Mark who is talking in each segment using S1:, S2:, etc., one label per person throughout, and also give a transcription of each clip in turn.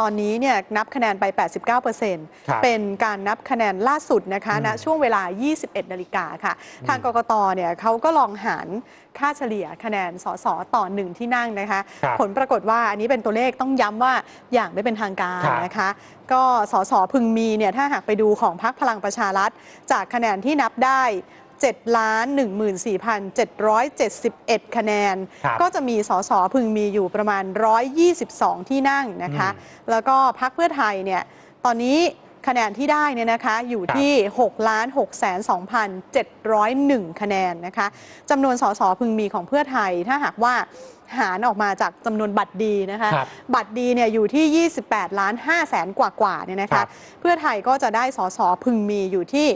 S1: ตอนนี้เนี่ยนับคะแนนไป 89%
S2: ครับ
S1: เป็นการนับคะแนนล่าสุดนะคะ
S2: อืม
S1: ณช่วงเวลา 21 นาฬิกาค่ะ ทางกกตเนี่ยเขาก็ลองหารค่าเฉลี่ยคะแนนสสต่อหนึ่งที่นั่งนะคะ
S2: ครับ
S1: ผลปรากฏว่าอันนี้เป็นตัวเลขต้องย้ำว่าอย่างไม่เป็นทางการ
S2: ครับ
S1: นะคะ ก็สสพึงมีเนี่ยถ้าหากไปดูของพรรคพลังประชารัฐ จากคะแนนที่นับได้ 7ล้าน14,771 คะแนน
S2: ครับ
S1: ก็จะมีสสพึงมีอยู่ประมาณ 122 ที่นั่งนะคะ แล้วก็พักเพื่อไทยเนี่ยตอนนี้คะแนนที่ได้เนี่ยนะคะอยู่ที่6ล้าน6แสน2,701 คะแนนนะคะจำนวนสสพึงมีของเพื่อไทยถ้าหากว่าหารออกมาจากจำนวนบัตรดีนะคะ
S2: ครับ
S1: บัตรดีเนี่ยอยู่ที่ 28 ล้าน5แสนกว่ากว่าๆเนี่ยนะ
S2: ครั
S1: คะ
S2: บ
S1: เพื่อไทยก็จะได้สสพึงมีอยู่ที่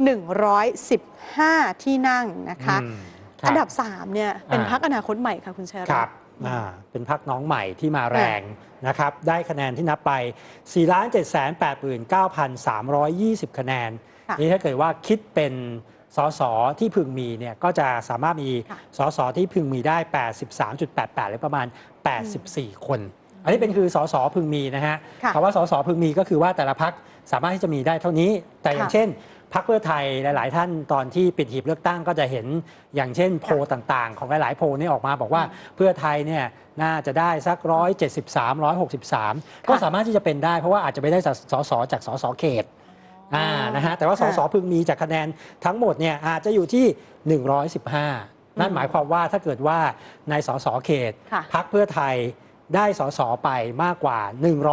S1: 115 ที่นั่งนะคะ
S2: อืมครับ
S1: อันดับ 3 เนี่ย เป็น
S2: อ่า
S1: พักอนาคตใหม่ค่ะคุณเชย
S2: ค
S1: รั
S2: รั
S1: ต
S2: บ
S1: น์
S2: อ่าเป็นพักน้องใหม่ที่มาแรงนะครับ ได้คะแนนที่นับไป 4 7 8 9 3 2 0 คะแนน
S1: ค่ะ
S2: นี่ถ้าเกิดว่าคิดเป็นสสที่พึงมีเนี่ยก็จะสามารถมี
S1: ค่ะ
S2: สสที่พึงมีได้ 83.88 หรือประมาณ 84 คน อันนี้เป็นคือสสพึงมีนะฮะ
S1: ค่ะ
S2: คำว่าสสพึงมีก็คือว่าแต่ละพักสามารถที่จะมีได้เท่านี้ แต่อย่าง
S1: ค่ะ
S2: เช่น พักเพื่อไทยหลาย ๆ ท่านตอนที่ปิดหีบเลือกตั้งก็จะเห็นอย่างเช่นโพลต่าง ๆ ของหลาย ๆ โพลนี่ออกมาบอกว่าเพื่อไทยเนี่ยน่าจะได้สักร้อยเจ็ดสิบสามร้อยหกสิบสามก็สามารถที่จะเป็นได้เพราะว่าอาจจะไม่ได้จากสสจากสสเขตอ่านะฮะแต่ว่าส
S1: ค่ะ
S2: สพึงมีจากคะแนนทั้งหมดเนี่ยอาจจะอยู่ที่ 115 นั่นหมายความว่าถ้าเกิดว่าในสสเขต
S1: ค่ะ
S2: พักเพื่อไทยได้สสไปมากกว่า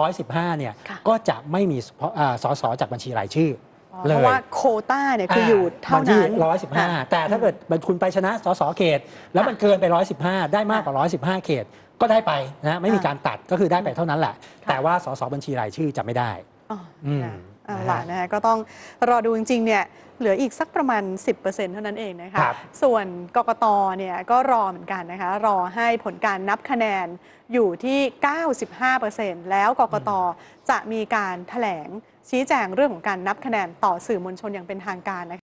S2: 115 เนี่ย
S1: ค่ะ
S2: ก็จะไม่มีอ่าสสจากบัญชีรายชื่อ
S1: อ๋อ
S2: เลย
S1: เพราะว่าโควต้าเนี่ยคืออยู่เท่า
S2: บัญชี
S1: นั้น
S2: ร้อยสิบห้าแต่ถ้าเกิดคุณไปชนะสสเขต แล้วมันเกินไปร้อยสิบห้าได้มากกว่าร้อยสิบห้าเขตก็ได้ไปนะไม่มีการตัดก็คือได้ไปเท่านั้นแหละ
S1: ค่ะ
S2: แต่ว่าสสบัญชีรายชื่อจะไม่ได้
S1: อ๋อ
S2: อืม
S1: นะ เอา
S2: นะฮะ
S1: ล่ะนะฮะก็ต้องรอดูจริงๆเนี่ยเหลืออีกสักประมาณ 10%เท่านั้นเองนะคะ
S2: ครับ
S1: ส่วนกกตเนี่ยก็รอเหมือนกันนะคะรอให้ผลการนับคะแนนอยู่ที่ 95%แล้วกกตจะมีการแถลงชี้แจงเรื่องของการนับคะแนนต่อสื่อมวลชนอย่างเป็นทางการนะคะ